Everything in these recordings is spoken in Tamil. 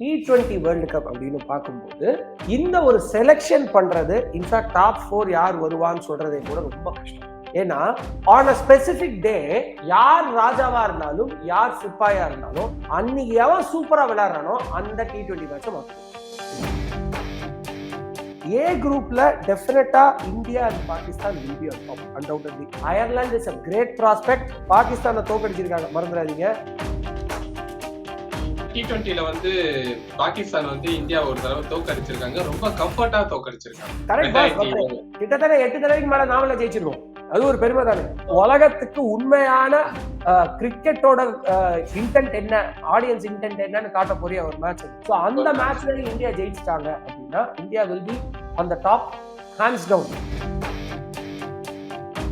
டி டுவெண்ட்டி வேர்ல்டு கப் அப்படின்னு பார்க்கும்போது இந்த ஒரு செலெக்ஷன் பண்ணுறது இன்ஃபேக்ட் டாப் ஃபோர் யார் வருவான்னு சொல்கிறதே கூட ரொம்ப கஷ்டம். ஏன்னா ஆன் அ ஸ்பெசிபிக் டே யார் ராஜாவா இருந்தாலும் யார் சிப்பாயா இருந்தாலும் அன்னைக்கு எவன் சூப்பரா விளையாடுறானோ அந்த டி ட்வெண்ட்டி மேட்சை மாற்றும் ஏ குரூப்ல டெஃபினட்டா India and Pakistan will be on undoubtedly Ireland is a great prospect பாகிஸ்தானை தோக்கடிச்சிருக்காங்க மறந்துடாதீங்க. டி டுவெண்ட்டில வந்து பாகிஸ்தான் வந்து இந்தியா ஒரு தடவை தோக்கடிச்சிருக்காங்க. ரொம்ப கம்ஃபர்ட்டா தோக்கடிச்சிருக்காங்க. கிட்டத்தட்ட எட்டு தடவைக்கு மேல நாமள ஜெயிச்சிருக்கோம். அது ஒரு பெருமை தானே. உலகத்துக்கு உண்மையான கிரிக்கெட்டோட இன்டென்ட் என்ன ஆடியன்ஸ் இன்டென்ட் என்னன்னு காட்ட போறிய ஒரு மேட்ச் ஸோ அந்த மேட்ச்ல இந்தியா ஜெயிச்சிட்டாங்க அப்படின்னா India will be on the top hands down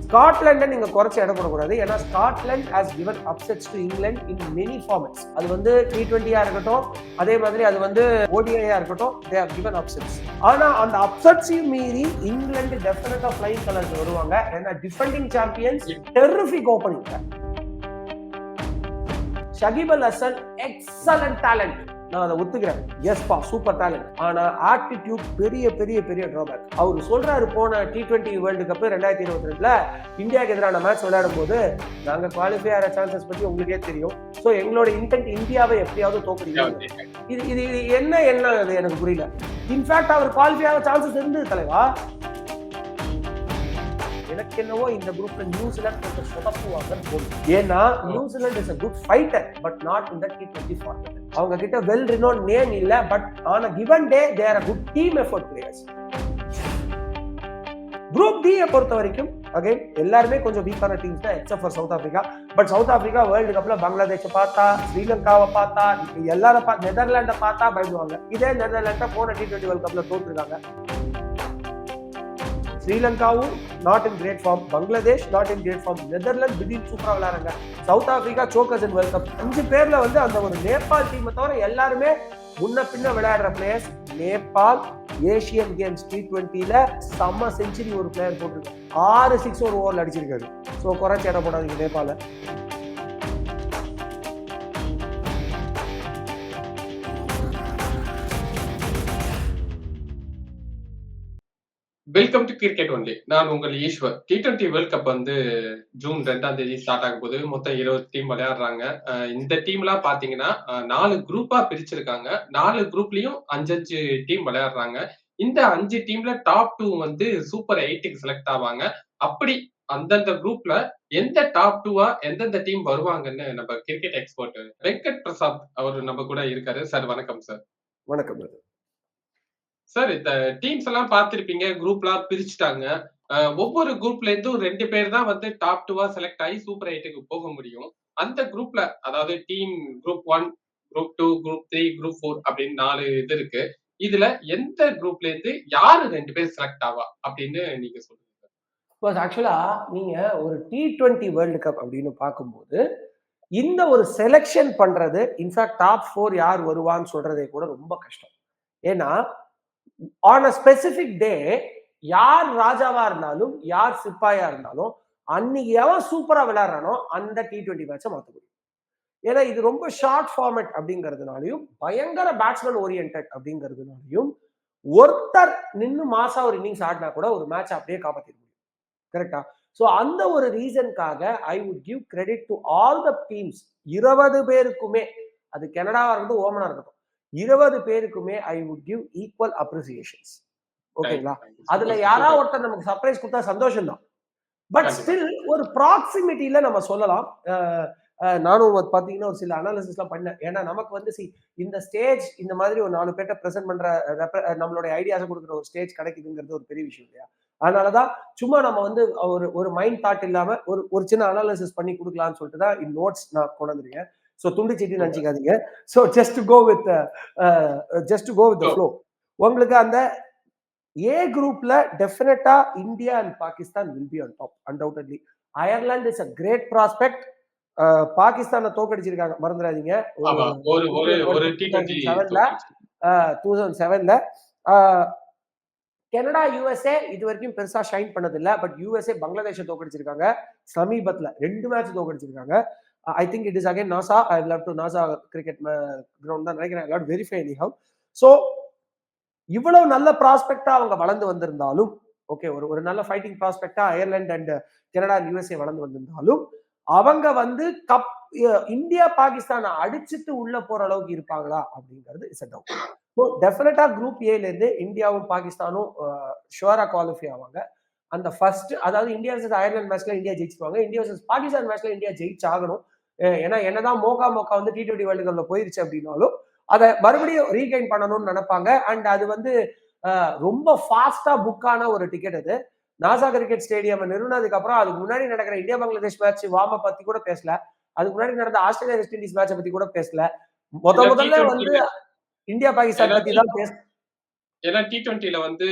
ஸ்காட்லாண்டை நீங்க குறைச்சு இடம் போடக்கூடாது ஏன்னா Scotland has given upsets to England in many formats அது வந்து டி டுவெண்ட்டியா இருக்கட்டும் அதே மாதிரி அது வந்து ஓடிஐயா இருக்கட்டும் தே ஹவ் கிவன் அப்செட்ஸ் ஆனா அந்த அப்செட்ஸையும் மீறி இங்கிலாந்து டெஃபினட்டா ஃபிளைங் கலர்ஸ் வருவாங்க. ஏன்னா defending champions terrific opening Shakib Al Hasan excellent talent நான் அதை ஒத்துக்கிறேன். எஸ்பா சூப்பர் டேலண்ட் ஆனா ஆட்டிடியூட் பெரிய பெரிய பெரிய டிராபேக் அவர் சொல்றாரு போன டி டுவெண்ட்டி வேர்ல்டு கப் ரெண்டாயிரத்தி இருபத்தி ரெண்டுல இந்தியாவுக்கு எதிரான மேட்ச் விளையாடும் போது நாங்க குவாலிஃபை ஆகிற சான்சஸ் பத்தி உங்களுக்கே தெரியும். ஸோ எங்களோட இன்டென்ட் இந்தியாவை எப்படியாவது தோக்கடிக்கணும் இது இது இது என்ன என்ன அது? எனக்கு புரியல. இன்ஃபேக்ட் அவர் குவாலிஃபை ஆக சான்சஸ் இருந்தது தலைவா. எனக்கு என்னவோ இந்த குரூப்ல நியூசிலாந்து கொஞ்சம் சொதப்புவாங்கன்னு ஏன்னா New Zealand is a good fighter but not இந்த டி டுவெண்ட்டி ஃபார்மேட் அவங்க கிட்ட வெல் ரினோன் நேம் இல்ல but on a given day there a good team effort players group D பொறுத்த வரைக்கும் அகைன் எல்லாருமே கொஞ்சம் வீக்கான டீம்ஸ் தான் except for South Africa but South Africa world கப்ல பங்களாதேஷை பார்த்தா ஸ்ரீலங்காவை பார்த்தா எல்லாரும் நெதர்லாண்டை பார்த்தா பயந்துவாங்க. இதே நெதர்லாண்டை போன டி டுவெண்ட்டி வேர்ல்ட் கப்ல தோத்துருக்காங்க. ஸ்ரீலங்காவும் not in great form Bangladesh not in great form Netherlands திடீர்னு சூப்பராக விளையாடுறாங்க. South Africa chokes in world cup அஞ்சு பேர்ல வந்து அந்த ஒரு நேபாள் டீமை தவிர எல்லாருமே முன்ன பின்ன விளையாடுற players Nepal Asian games T டுவெண்ட்டியில் செம்ம செஞ்சுரி ஒரு பிளேயர் போட்டிருக்கு. ஆறு சிக்ஸ் ஒரு ஓவரில் அடிச்சிருக்காரு. ஸோ குறைச்சி இடம் போடாதீங்க நேபாள. வெல்கம் டு கிரிக்கெட் ஒன்லி நான் உங்கள் Eswar. T twenty world cup வந்து ஜூன் ரெண்டாம் தேதி ஸ்டார்ட் ஆகும் போது மொத்தம் இருபது டீம் விளையாடுறாங்க. இந்த டீம்லாம் பாத்தீங்கன்னா நாலு குரூப்பா பிரிச்சிருக்காங்க. நாலு குரூப்லயும் அஞ்சஞ்சு டீம் விளையாடுறாங்க. இந்த அஞ்சு டீம்ல டாப் டூ வந்து சூப்பர் எயிட்டுக்கு செலக்ட் ஆவாங்க. அப்படி அந்தந்த குரூப்ல எந்த டாப் டூவா எந்தெந்த டீம் வருவாங்கன்னு நம்ம கிரிக்கெட் எக்ஸ்பர்ட் வெங்கட் பிரசாத் அவர் நம்ம கூட இருக்காரு. சார் வணக்கம் சார். வணக்கம் சார் இந்த டீம்ஸ் எல்லாம் பார்த்திருப்பீங்க குரூப்லாம் பிரிச்சுட்டாங்க. ஒவ்வொரு குரூப்ல இருந்தும் ரெண்டு பேர் தான் வந்து டாப் டூவா செலக்ட் ஆகி சூப்பர் எயிட்டுக்கு போக முடியும். அந்த குரூப்ல அதாவது team group one group two group three group four அப்படின்னு நாலு இது இருக்கு. இதுல எந்த குரூப்ல இருந்து யாரு ரெண்டு பேர் செலக்ட் ஆவா அப்படின்னு நீங்க சொல்லுங்க. ஆக்சுவலா நீங்க ஒரு டி டுவெண்ட்டி வேர்ல்டு கப் அப்படின்னு பார்க்கும்போது இந்த ஒரு செலெக்ஷன் பண்றது இன்ஃபேக்ட் டாப் ஃபோர் யார் வருவான்னு சொல்றதே கூட ரொம்ப கஷ்டம். ஏன்னா ஆன் அ ஸ்பெசிபிக் டே யார் ராஜாவா இருந்தாலும் யார் சிப்பாயா இருந்தாலும் அன்னைக்கு எவன் சூப்பரா விளையாடுறானோ அந்த டி டுவெண்ட்டி மேட்சை மாற்ற முடியும் ஏன்னா இது ரொம்ப ஷார்ட் ஃபார்மேட் அப்படிங்கிறதுனாலையும் பயங்கர பேட்ஸ்மேன் ஓரியன்ட் அப்படிங்கிறதுனாலையும் ஒருத்தர் நின்று மாசா ஒரு இன்னிங்ஸ் ஆடினா கூட ஒரு மேட்ச் அப்படியே காப்பாற்றிட முடியும். கரெக்டா ஸோ அந்த ஒரு ரீசனுக்காக I would give credit to all the teams இருபது பேருக்குமே. அது கனடாவா இருக்கட்டும் ஓமனா இருக்கட்டும். இருபது பேருக்குமே I would give equal appreciations ஓகேங்களா அதுல யாரா ஒருத்தர் நமக்கு சர்ப்ரைஸ் கொடுத்தா சந்தோஷம் தான் பட் ஸ்டில் ஒரு ப்ராக்சிமிட்டியில நம்ம சொல்லலாம். நானும் பாத்தீங்கன்னா ஒரு சில அனாலிசிஸ்லாம் பண்ணேன். ஏன்னா நமக்கு வந்து சி இந்த ஸ்டேஜ் இந்த மாதிரி ஒரு நாலு பேர்ட்ட ப்ரெசென்ட் பண்ற நம்மளுடைய ஐடியாஸை கொடுக்குற ஒரு ஸ்டேஜ் கிடைக்குதுங்கிறது ஒரு பெரிய விஷயம் இல்லையா? அதனாலதான் சும்மா நம்ம வந்து ஒரு ஒரு மைண்ட் தாட் இல்லாம ஒரு ஒரு சின்ன அனாலிசிஸ் பண்ணி கொடுக்கலாம்னு சொல்லிட்டு தான் இந்த நோட்ஸ் நான் கொண்டு வந்துருக்கேன். ஸோ துண்டு சீட்டி நினச்சிக்காதீங்க. So just go with just go with flow உங்களுக்கு அந்த ஏ குரூப்ல டெஃபினட்டா India and Pakistan will be on top undoubtedly Ireland is a great prospect பாகிஸ்தானை தோக்கடிச்சிருக்காங்க மறந்துடாதீங்க. செவன்ல டூ தௌசண்ட் செவன்ல கனடா யூஎஸ்ஏ இது வரைக்கும் பெருசா ஷைன் பண்ணதில்லை. பட் யூஎஸ்ஏ பங்களாதேஷை தோக்கடிச்சிருக்காங்க சமீபத்துல ரெண்டு match தோக்கடிச்சிருக்காங்க I think it is again Nassau I love to Nassau cricket ground தான் நினைக்கிறேன். Lot verify anyhow so இவ்வளவு நல்ல ப்ராஸ்பெக்டா அவங்க வளர்ந்து வந்திருந்தாலும் ஓகே ஒரு ஒரு நல்ல ஃபைட்டிங் ப்ராஸ்பெக்டா அயர்லாந்து அண்ட் கனடா யூஎஸ்ஏ வளர்ந்து வந்திருந்தாலும் அவங்க வந்து கப் இந்தியா பாகிஸ்தானை அடிச்சுட்டு உள்ள போற அளவுக்கு இருப்பாங்களா அப்படிங்கிறது இஸ் அ டவுட் ஸோ டெஃபினட்டா குரூப் ஏல இருந்து இந்தியாவும் பாகிஸ்தானும் ஷுவரா குவாலிஃபை ஆவாங்க. அந்த ஃபர்ஸ்ட் அதாவது இந்தியா வர்சஸ் அயர்லாந்து மேட்ச்ல இந்தியா ஜெயிச்சிருவாங்க. இந்தியா வர்சஸ் பாகிஸ்தான் மேட்ச்ல இந்தியா ஜெயிச்சாகணும். ஆகணும் ஏன்னா என்னதான் மோகா மோகா வந்து டி டுவெண்டி வேர்ல்டு கப்ல போயிருச்சு அப்படின்னாலும் அதை மறுபடியும் ரீகைன் பண்ணணும்னு நினைப்பாங்க. அண்ட் அது வந்து ரொம்ப ஃபாஸ்டா புக் ஆன ஒரு டிக்கெட் அது. நாசா கிரிக்கெட் ஸ்டேடியம் நிறுவனதுக்கு அப்புறம் அதுக்கு முன்னாடி நடக்கிற இந்தியா பங்களாதேஷ் மேட்ச் வாம பத்தி கூட பேசல. அதுக்கு முன்னாடி நடந்த ஆஸ்திரேலியா வெஸ்ட் இண்டீஸ் மேட்சை பத்தி கூட பேசல. முத முதல்ல T20 வந்து இந்தியா பாகிஸ்தான் பத்தி தான் பேச ஏன்னா டி டுவெண்ட்டில வந்து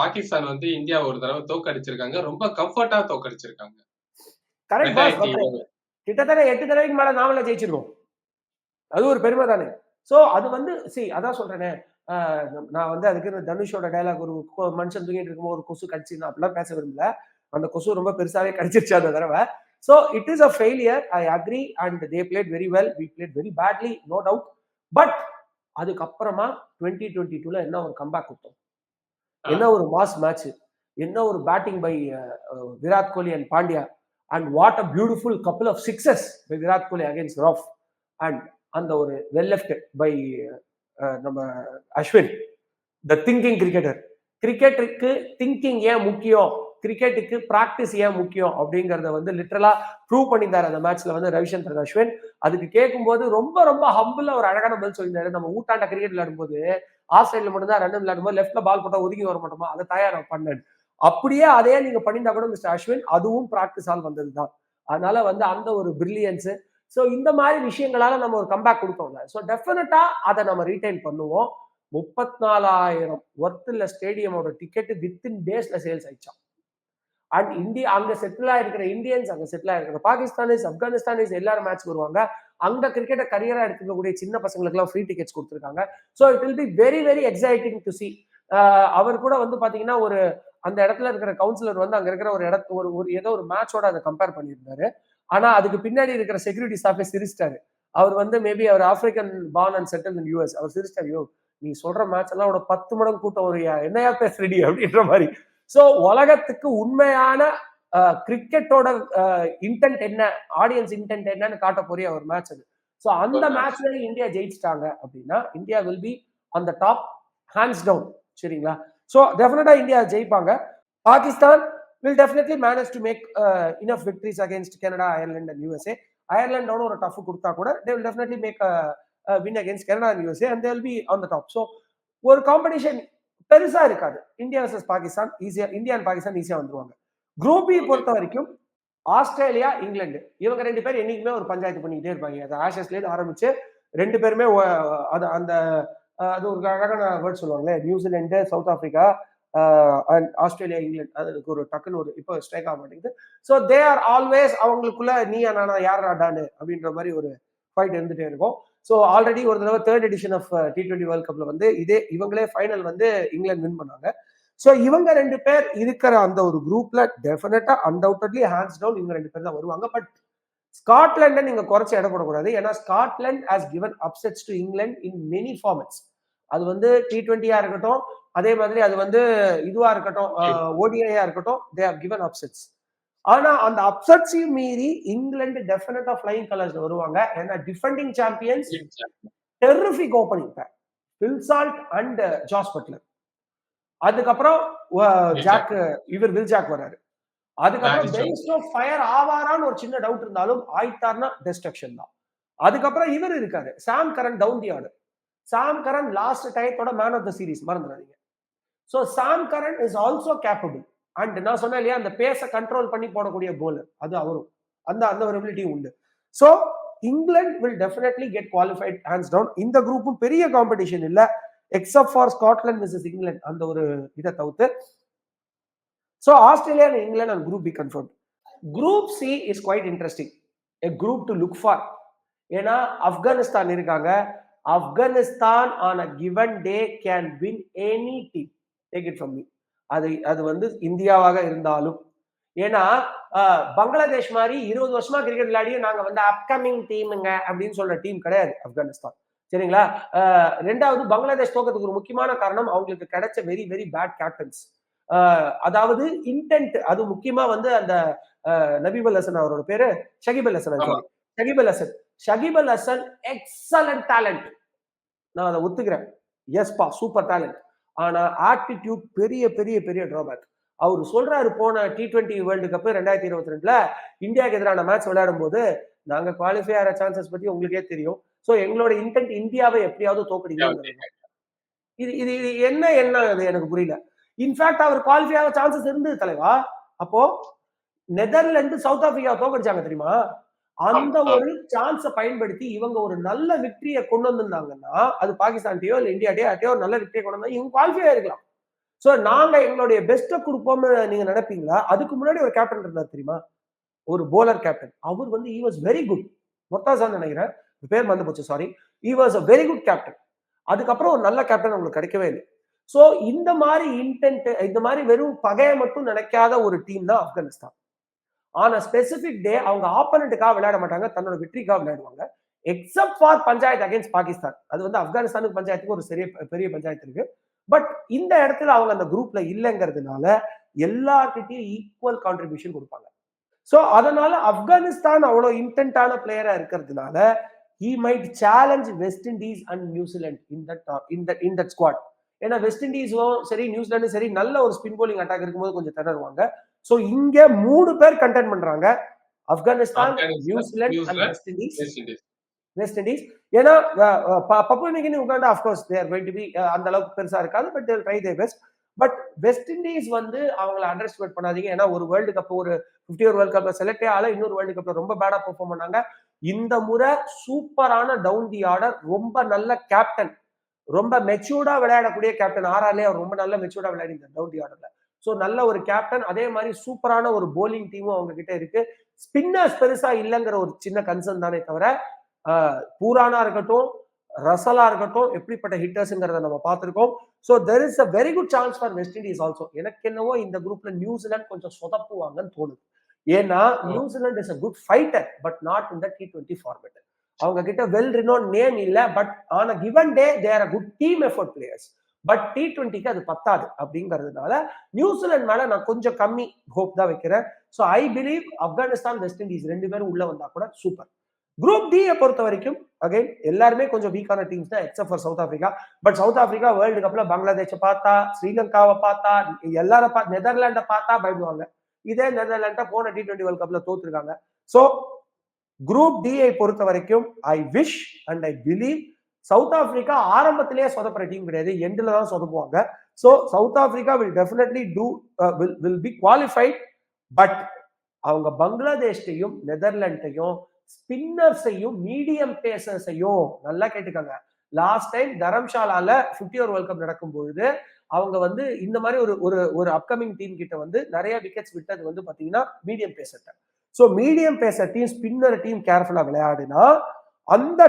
பாகிஸ்தான் வந்து இந்தியா ஒரு தடவை தோக்கடிச்சிருக்காங்க. ரொம்ப கம்ஃபர்ட்டா தோக்கடிச்சிருக்காங்க. கரெக்ட் கிட்டத்தட்ட எட்டு தடவைக்கு மேல நாமளே ஜெயிச்சிருக்கோம். அது ஒரு பெருமை தானே. சோ அது வந்து சி அதான் சொல்றேனே. ஆஹ் நான் வந்து அதுக்கு தனுஷோட டயலாக் ஒரு மனுஷன் தூங்கிட்டு இருக்கும்போது ஒரு கொசு கடிச்சு நான் அப்படிலாம் பேச விரும்பல. அந்த கொசு ரொம்ப பெருசாவே கடிச்சிருச்சு அந்த தடவை. So it is a failure I agree and they played very well we played very badly no doubt but அதுக்கப்புறமா டுவெண்ட்டி டுவெண்ட்டி டூல என்ன ஒரு கம்பேக் கொடுத்தோம். என்ன ஒரு மாஸ் மேட்ச் என்ன ஒரு batting by Virat Kohli and Pandya. And what a beautiful couple of sixes by Virat Kohli against Rauf and அந்த ஒரு வெல் லெஃப்ட் பை நம்ம அஸ்வின் த திங்கிங் கிரிக்கெட்டர் கிரிக்கெட்டுக்கு திங்கிங் ஏன் முக்கியம்? கிரிக்கெட்டுக்கு ப்ராக்டிஸ் ஏன் முக்கியம்? அப்படிங்கறத வந்து லிட்டரலா ப்ரூவ் பண்ணியிருந்தாரு அந்த மேட்ச்ல வந்து ரவிசந்திரன் அஸ்வின் அதுக்கு கேட்கும்போது ரொம்ப ரொம்ப ஹம்பிளா ஒரு அழகான பதில் சொல்லியிருந்தாரு. நம்ம ஊட்டாண்ட கிரிக்கெட் விளையாடும்போது சைட்ல மட்டும்தான் ரன் விளையாடும்போது லெஃப்ட்ல பால் போட்டா ஒதுங்கி வர மாட்டோமா? அதை தயார் பண்ணேன். அப்படியே அதே நீங்க பண்ணியிருந்தா கூட மிஸ்டர் அஸ்வின் அதுவும் பிராக்டிஸால் வந்தது தான் அதனால வந்து அந்த ஒரு பிரில்லியன்ஸ் ஸோ இந்த மாதிரி விஷயங்களால நம்ம ஒரு கம்பேக் கொடுத்தோம்ல. ஸோ டெஃபினட்டா அதை நம்ம ரீடைன் பண்ணுவோம். முப்பத்தி நாலாயிரம் ஒர்த்தில் ஸ்டேடியமோட டிக்கெட் வித்தின் டேஸ்ல சேல்ஸ் ஆயிடுச்சான் அண்ட் இந்தியா அங்க செட்டில் ஆயிருக்கிற இந்தியன்ஸ் அங்க செட்டில் ஆயிருக்கிற பாகிஸ்தானிஸ் ஆப்கானிஸ்தானிஸ் எல்லாரும் மேட்ச் வருவாங்க. அங்க கிரிக்கெட்டை கரியரா எடுத்துக்கக்கூடிய சின்ன பசங்களுக்கு எல்லாம் ஃப்ரீ டிக்கெட்ஸ் கொடுத்துருக்காங்க so it will be very very exciting to see அவர் கூட வந்து பாத்தீங்கன்னா ஒரு அந்த இடத்துல இருக்கிற கவுன்சிலர் வந்து அங்க இருக்கிற ஒரு இடத்து ஒரு ஒரு ஏதோ ஒரு மேட்சோட அதை கம்பேர் பண்ணியிருந்தாரு. ஆனா அதுக்கு பின்னாடி இருக்கிற செக்யூரிட்டி ஸ்டாஃபே சிரிச்சிட்டாரு. அவர் வந்து maybe our African born and settle in US அவர் சிரிச்சிட்டாரு யோ நீ சொல்ற மேட்ச் எல்லாம் ஒரு பத்து மடங்கு கூட்டம் ஒரு என்னையா பேசுறடி? அப்படின்ற மாதிரி. சோ உலகத்துக்கு உண்மையான கிரிக்கெட்டோட இன்டென்ட் என்ன? ஆடியன்ஸ் இன்டென்ட் என்னன்னு காட்ட போறிய ஒரு மேட்ச் அது. ஸோ அந்த மேட்ச்ல இந்தியா ஜெயிச்சிட்டாங்க அப்படின்னா இந்தியா வில் பி அந்த டாப் ஹேண்ட்ஸ் டவுன் சரிங்களா? ஸோ டெஃபினட்டா இந்தியா ஜெயிப்பாங்க. Pakistan will definitely manage to make enough victories against Canada Ireland and USA அயர்லாண்டோட ஒரு டஃப் கொடுத்தா கூட they will definitely make win against Canada and USA and they will be on the top so ஒரு காம்படிஷன் பெருசா இருக்காது. இந்தியா வர்சஸ் பாகிஸ்தான் ஈஸியா இந்தியா அண்ட் பாகிஸ்தான் ஈஸியா வந்துருவாங்க. குரூப் பி பொறுத்த வரைக்கும் ஆஸ்திரேலியா இங்கிலாந்து இவங்க ரெண்டு பேரும் என்னைக்குமே ஒரு பஞ்சாயத்து பண்ணிக்கிட்டே இருப்பாங்க. அது ஆஷஸ்லேருந்து ஆரம்பிச்சு ரெண்டு பேருமே அது அந்த அது ஒரு அழகான வேர்ட் சொல்லுவாங்களே New Zealand South Africa and Australia England அதுக்கு ஒரு டக்குன்னு ஒரு இப்போ ஸ்ட்ரைக் ஆக மாட்டேங்குது. ஸோ தே ஆர் ஆல்வேஸ் அவங்களுக்குள்ள நீ நானா யார் டானு அப்படின்ற மாதிரி ஒரு ஃபைட் இருந்துட்டே இருக்கும். ஸோ ஆல்ரெடி ஒரு தடவை third edition of T twenty world கப்பில் வந்து இதே இவங்களே ஃபைனல் வந்து இங்கிலாந்து வின் பண்ணாங்க. ஸோ இவங்க ரெண்டு பேர் இருக்கிற அந்த ஒரு குரூப்ல டெஃபினட்டா அன்டவுட்லி ஹேண்ட்ஸ் டவுன் இவங்க ரெண்டு பேர் தான் வருவாங்க. பட் ஸ்காட்லாண்டை நீங்க குறைச்சி இடப்படக்கூடாது ஏன்னா Scotland has given upsets to England in many formats அது வந்து டி டுவெண்ட்டியா இருக்கட்டும் அதே மாதிரி அது வந்து இதுவா இருக்கட்டும் ஓடிஐயா இருக்கட்டும் தே ஹவ் கிவன் அப்செட்ஸ் ஆனா அந்த அப்செட்ஸையும் மீறி இங்கிலாந்து டெஃபினட்டா ஃபிளைங் கலர்ஸ்ல வருவாங்க. ஏன்னா defending champions terrific opening pair Phil Salt and Jos Buttler அதுக்கப்புறம் ஜாக் இவர் வில் ஜாக் வராரு அதுக்கப்புறம் Jones. பெயிஸ்டோ ஃபயர் ஆவாரான்னு ஒரு சின்ன டவுட் இருந்தாலும் ஆயிட்டார்னா டெஸ்ட்ரக்ஷன் தான். அதுக்கப்புறம் இவர் இருக்காரு. Sam Curran down the order Sam Curran last டயத்தோட man of the series மறந்துடாதீங்க. So Sam Curran is also capable and நான் சொன்னேன் இல்லையா அந்த பேச கண்ட்ரோல் பண்ணி போடக்கூடிய போலர் அது அவரும். அந்த அந்த ஒரு எபிலிட்டி உண்டு. So England will definitely get qualified hands down இந்த குரூப்பும் பெரிய காம்படிஷன் இல்ல. Except for Scotland misses England அந்த ஒரு இதை தவிர்த்து. So Australia and England and group B confirm group C is quite interesting a group to look for ஏன்னா ஆப்கானிஸ்தான் இருக்காங்க. Afghanistan on a given day can win any team take it from me அது அது வந்து இந்தியாவாக இருந்தாலும். ஏன்னா பங்களாதேஷ் மாதிரி இருபது வருஷமா கிரிக்கெட் விளையாடியும் நாங்க வந்து அப்கமிங் டீமுங்க அப்படின்னு சொல்ற டீம் கிடையாது ஆப்கானிஸ்தான். சரிங்களா? ரெண்டாவது பங்களாதேஷ் தோக்கத்துக்கு ஒரு முக்கியமான காரணம் அவங்களுக்கு கிடைச்ச வெரி வெரி பேட் கேப்டன்ஸ் அதாவது இன்டென்ட் அது முக்கியமா வந்து அந்த ஆஹ், நபீப் அல் ஹசன் அவரோட பேரு ஷகிப் அல் ஹசன் ஆமா. sorry. Shakib Al Hasan. Shakib Al Hasan excellent talent நான் அதை ஒத்துக்கிறேன். எஸ்பா சூப்பர் டேலண்ட் ஆனா ஆட்டிடியூட் பெரிய பெரிய பெரிய டிராபேக் அவர் சொல்றாரு போன டி டுவெண்ட்டி வேர்ல்டு கப் ரெண்டாயிரத்தி இருபத்தி ரெண்டுல இந்தியாவுக்கு எதிரான மேட்ச் விளையாடும் போது நாங்க குவாலிஃபை ஆகிற சான்சஸ் பத்தி உங்களுக்கே தெரியும். சோ எங்களோட இன்டென்ட் இந்தியாவை எப்படியாவது தோக்கடிக்கணும் இது இது இது என்ன என்ன அது எனக்கு புரியல. இன்ஃபேக்ட் அவர் குவாலிஃபை ஆக சான்சஸ் இருந்தது தலைவா. அப்போ நெதர்லாந்து சவுத் ஆப்பிரிக்கா தோக்கடிச்சாங்க தெரியுமா? அந்த. ஒரு சான்ஸை பயன்படுத்தி இவங்க ஒரு நல்ல விக்டரியை கொண்டு வந்திருந்தாங்கன்னா அது பாகிஸ்தான்டையோ இல்ல இந்தியாட்டையோ ஒரு நல்ல விக்டரியை கொண்டு வந்தா இவங்க குவாலிஃபை ஆயிருக்கலாம் சோ நாங்க எங்களுடைய பெஸ்ட்டை கொடுப்போம்னு நீங்க நினைப்பீங்களா? அதுக்கு முன்னாடி ஒரு கேப்டன் இருந்தார் தெரியுமா? ஒரு போலர் கேப்டன் அவர் வந்து ஈ வாஸ் வெரி குட் மொத்தாசான் நினைக்கிறேன். பேர் மறந்து போச்சு sorry he was a very good captain அதுக்கப்புறம் ஒரு நல்ல கேப்டன் உங்களுக்கு கிடைக்கவே இல்லை. சோ இந்த மாதிரி இன்டென்ட் இந்த மாதிரி வெறும் பகையை மட்டும் நினைக்காத ஒரு டீம் தான் ஆப்கானிஸ்தான். ஆனா ஸ்பெசிபிக் டே அவங்க ஆப்பனண்ட்டுக்காக விளையாட மாட்டாங்க தன்னோட வெற்றிக்காக விளையாடுவாங்க. Except for panchayat against Pakistan. அது வந்து ஆப்கானிஸ்தானுக்கு பஞ்சாயத்துக்கு ஒரு பெரிய பெரிய பஞ்சாயத்து இருக்கு. பட் இந்த இடத்துல அவங்க அந்த குரூப்ல இல்லைங்கிறதுனால எல்லார்கிட்டையும் ஈக்குவல் கான்ட்ரிபியூஷன் கொடுப்பாங்க. ஸோ அதனால ஆப்கானிஸ்தான் அவ்வளோ இன்டென்ட்டான பிளேயரா இருக்கிறதுனால he might challenge West Indies and New Zealand in that in that in that squad ஏன்னா வெஸ்ட் இண்டீஸும் சரி நியூசிலாண்டும் சரி நல்ல ஒரு ஸ்பின் போலிங் அட்டாக் இருக்கும்போது கொஞ்சம் திணறுவாங்க. ஸோ இங்க மூணு பேர் கண்டென்ட் பண்றாங்க. Afghanistan New Zealand West Indies West Indies ஏன்னா Papua New Guinea Uganda of course they're going to be அந்த அளவுக்கு பெருசா இருக்காது but they're try the best but West Indies வந்து அவங்கள அண்டர் எஸ்டிமேட் பண்ணாதீங்க. ஏன்னா ஒரு வேர்ல்டு கப் ஒரு ஃபிஃப்டி ஒரு வேர்ல்டு கப்ல செலக்டே ஆகல இன்னொரு வேர்ல்டு கப்ல ரொம்ப பேடா பெர்ஃபார்ம் பண்ணாங்க. இந்த முறை சூப்பரான டவுன் தி ஆர்டர் ரொம்ப நல்ல கேப்டன் ரொம்ப மெச்சூர்டா விளையாடக்கூடிய கேப்டன் ஆர்ஆர்லே அவர் ரொம்ப நல்ல மெச்சூர்டா விளையாடி டவுன் தி ஆர்டர்ல ஸோ நல்ல ஒரு கேப்டன் அதே மாதிரி சூப்பரான ஒரு போலிங் டீமும் அவங்க கிட்ட இருக்கு. ஸ்பின்னர்ஸ் பெருசா இல்லைங்கிற ஒரு சின்ன கன்சர்ன் தானே தவிர பூரானா இருக்கட்டும் ரசலா இருக்கட்டும் எப்படிப்பட்ட ஹிட்டர்ஸ்ங்கிறத நம்ம பார்த்துருக்கோம். So there is a very good chance for West Indies also எனக்கு என்னவோ இந்த குரூப்ல நியூசிலாந்து கொஞ்சம் சொதப்புவாங்கன்னு தோணுது. ஏன்னா New Zealand is a good fighter but not in the T twenty format அவங்க கிட்ட வெல் ரினோன் நேம் இல்லை but on a given day they're a good team effort players but T டுவெண்ட்டிக்கு அது பத்தாது அப்படிங்கிறதுனால நியூசிலாந்து மேல நான் கொஞ்சம் கம்மி ஹோப் தான் வைக்கிறேன். So I believe Afghanistan West Indies ரெண்டு பேரும் உள்ள வந்தா கூட சூப்பர் குரூப் டியை பொறுத்த வரைக்கும் அகைன் எல்லாருமே கொஞ்சம் வீக்கான டீம்ஸ் தான் except for South Africa but South Africa world கப்ல பங்களாதேஷை பார்த்தா ஸ்ரீலங்காவை பார்த்தா எல்லாரும் பா நெதர்லாண்டை பார்த்தா பயப்படுவாங்க. இதே நெதர்லாண்டை போன டி டுவெண்ட்டி வேர்ல்ட் கப்ல தோத்துருக்காங்க. ஸோ குரூப் டியை பொறுத்த வரைக்கும் I wish and I believe South Africa ஆரம்பத்திலேயே சொதப்புற டீம் கிடையாது. எண்டில் தான் சொதப்புவாங்க. So South Africa will definitely do will will be qualified but அவங்க பங்களாதேஷ்டையும் நெதர்லாண்டையும் ஸ்பின்னர்ஸையும் மீடியம் பேசர்ஸையும் நல்லா கேட்டுக்கோங்க. லாஸ்ட் டைம் தரம்ஷாலால ஃபிஃப்டி ஓவர் வேர்ல்ட் கப் நடக்கும் பொழுது அவங்க வந்து இந்த மாதிரி ஒரு ஒரு ஒரு அப்கமிங் டீம் கிட்ட வந்து நிறைய விக்கெட்ஸ் விட்டது வந்து பாத்தீங்கன்னா medium பேசர்ட்ட so medium pacer team spinner team கேர்ஃபுல்லா விளையாடுனா அந்த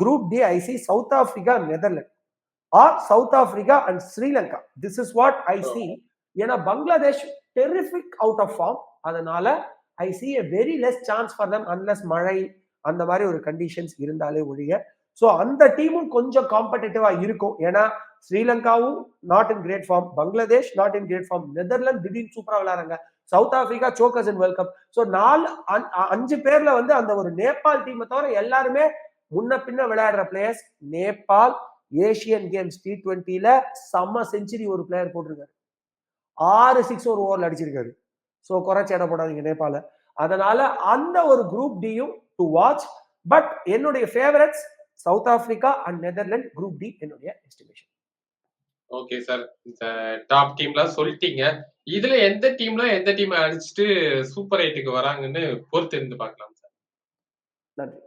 group D I see South Africa Netherland or South Africa and Sri Lanka this is what I see ஏன்னா Bangladesh terrific out of form அதனால I see a very less chance for them unless மழை அந்த மாதிரி ஒரு கண்டிஷன்ஸ் இருந்தாலே ஒழிய. ஸோ அந்த டீமும் கொஞ்சம் காம்படிட்டிவா இருக்கும். ஏன்னா ஸ்ரீலங்காவும் not in great form Bangladesh not in great form Netherlands திடீர்னு சூப்பரா விளையாடுறாங்க. South Africa chokers in world cup so நாலு அஞ்சு பேர்ல வந்து அந்த ஒரு நேபாள் டீமை தவிர எல்லாருமே முன்ன பின்ன விளையாடுற players Nepal Asian games T டுவெண்ட்டில செம்ம செஞ்சுரி ஒரு பிளேயர் போட்டிருக்காரு. ஆறு சிக்ஸ் ஒரு ஓவர்ல அடிச்சிருக்காரு. ஸோ குறைச்சி இடம் போடாதீங்க நேபாள. அதனால அந்த ஒரு குரூப் டியும் டு வாட்ச் பட் என்னுடைய favourites South Africa and Netherland group D என்னுடைய எஸ்டிமேஷன் ஓகே சார் டாப் டீம்லாம் சொல்லிட்டீங்க. இதுல எந்த டீம்ல எந்த டீம் அடிச்சுட்டு சூப்பர் எயிட்டுக்கு வராங்கன்னு பொறுத்து இருந்து பார்க்கலாம் சார் நன்றி.